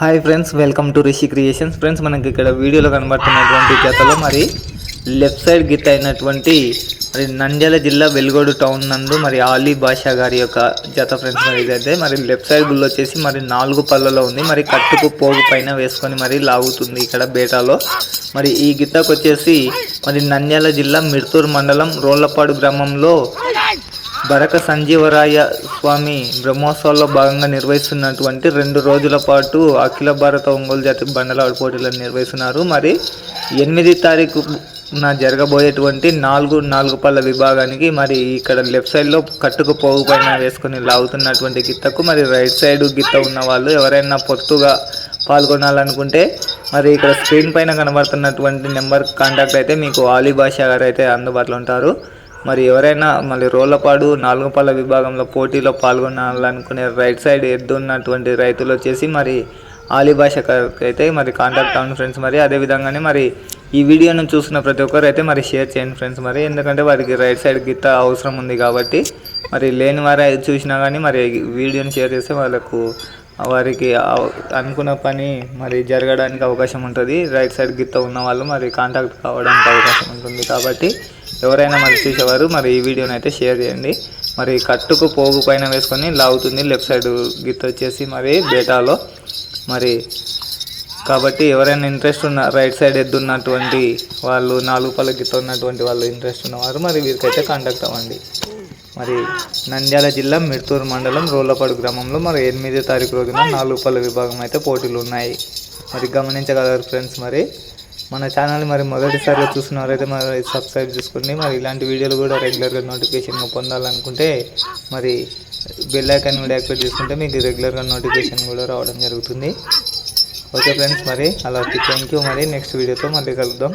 Hi friends welcome to Rishi creations friends మనకి ఇక్కడ వీడియోలో కనబడుతున్నటువంటి జతలో మరి లెఫ్ట్ సైడ్ గిత్త అయినటువంటి మరి నంద్యాల జిల్లా వెలుగోడు టౌన్ నందు మరి ఆలీ బాషా గారి యొక్క జత ఫ్రెండ్స్ మరి ఇదైతే. మరి లెఫ్ట్ సైడ్ గుళ్ళు వచ్చేసి మరి నాలుగు పళ్ళలో ఉంది. మరి కట్టుకు పోగు పైన వేసుకొని మరి లాగుతుంది ఇక్కడ బేటాలో. మరి ఈ గిత్తకు వచ్చేసి మరి నంద్యాల జిల్లా మిర్తూరు మండలం రోళ్ళపాడు గ్రామంలో బరక సంజీవరాయ స్వామి బ్రహ్మోత్సవాల్లో భాగంగా నిర్వహిస్తున్నటువంటి రెండు రోజుల పాటు అఖిల భారత ఒంగోలు జాతి బండలాడు పోటీలను నిర్వహిస్తున్నారు. మరి ఎనిమిది తారీఖు నా జరగబోయేటువంటి నాలుగు నాలుగు పళ్ళ విభాగానికి మరి ఇక్కడ లెఫ్ట్ సైడ్లో కట్టుకు పోగు పైన వేసుకొని లాగుతున్నటువంటి గిత్తకు మరి రైట్ సైడ్ గిత్త ఉన్న వాళ్ళు ఎవరైనా పొత్తుగా పాల్గొనాలనుకుంటే మరి ఇక్కడ స్క్రీన్ పైన కనబడుతున్నటువంటి నెంబర్ కాంటాక్ట్ అయితే మీకు ఆలీ భాష గారు అయితే అందుబాటులో ఉంటారు. మరి ఎవరైనా మళ్ళీ రోళ్ళపాడు నాలుగు విభాగంలో పోటీలో పాల్గొనాలనుకునే రైట్ సైడ్ ఎద్దు ఉన్నటువంటి రైతులు వచ్చేసి మరి ఆలీ భాష అయితే మరి కాంటాక్ట్ అవ్వండి ఫ్రెండ్స్ మరి. అదే విధంగానే మరి ఈ వీడియోను చూసిన ప్రతి ఒక్కరు అయితే మరి షేర్ చేయండి ఫ్రెండ్స్ మరి. ఎందుకంటే వారికి రైట్ సైడ్ గిత్త అవసరం ఉంది కాబట్టి మరి లేని వారు చూసినా కానీ మరి వీడియోని షేర్ చేస్తే వాళ్ళకు వారికి అనుకున్న పని మరి జరగడానికి అవకాశం ఉంటుంది. రైట్ సైడ్ గిత్త ఉన్న వాళ్ళు మరి కాంటాక్ట్ కావడానికి అవకాశం ఉంటుంది కాబట్టి ఎవరైనా మరి చూసేవారు మరి ఈ వీడియోని అయితే షేర్ చేయండి. మరి కట్టుకు పోగు పైన వేసుకొని లాగుతుంది లెఫ్ట్ సైడ్ గిత్త వచ్చేసి మరి బేటాలో. మరి కాబట్టి ఎవరైనా ఇంట్రెస్ట్ ఉన్న రైట్ సైడ్ ఎద్దున్నటువంటి వాళ్ళు నాలుగు పళ్ళ గిత్త ఉన్నటువంటి వాళ్ళు ఇంట్రెస్ట్ ఉన్నవారు మరి వీరికైతే కాంటాక్ట్ అవ్వండి. మరి నంద్యాల జిల్లా మిర్తూరు మండలం రోళ్ళపాడు గ్రామంలో మరి ఎనిమిదో తారీఖు రోజున నాలుగు పళ్ళ విభాగం అయితే పోటీలు ఉన్నాయి. మరి గమనించగలరు ఫ్రెండ్స్ మరి. మన ఛానల్ మరి మొదటిసారిగా చూసినవారైతే మరి సబ్స్క్రైబ్ చేసుకోండి మరి ఇలాంటి వీడియోలు కూడా రెగ్యులర్గా నోటిఫికేషన్గా పొందాలనుకుంటే మరి బెల్ ఐకాన్ కూడా యాక్టివేట్ చేసుకుంటే మీకు రెగ్యులర్గా నోటిఫికేషన్ కూడా రావడం జరుగుతుంది. ఓకే ఫ్రెండ్స్ మరి అలా థ్యాంక్ యూ మరి నెక్స్ట్ వీడియోతో మళ్ళీ కలుద్దాం.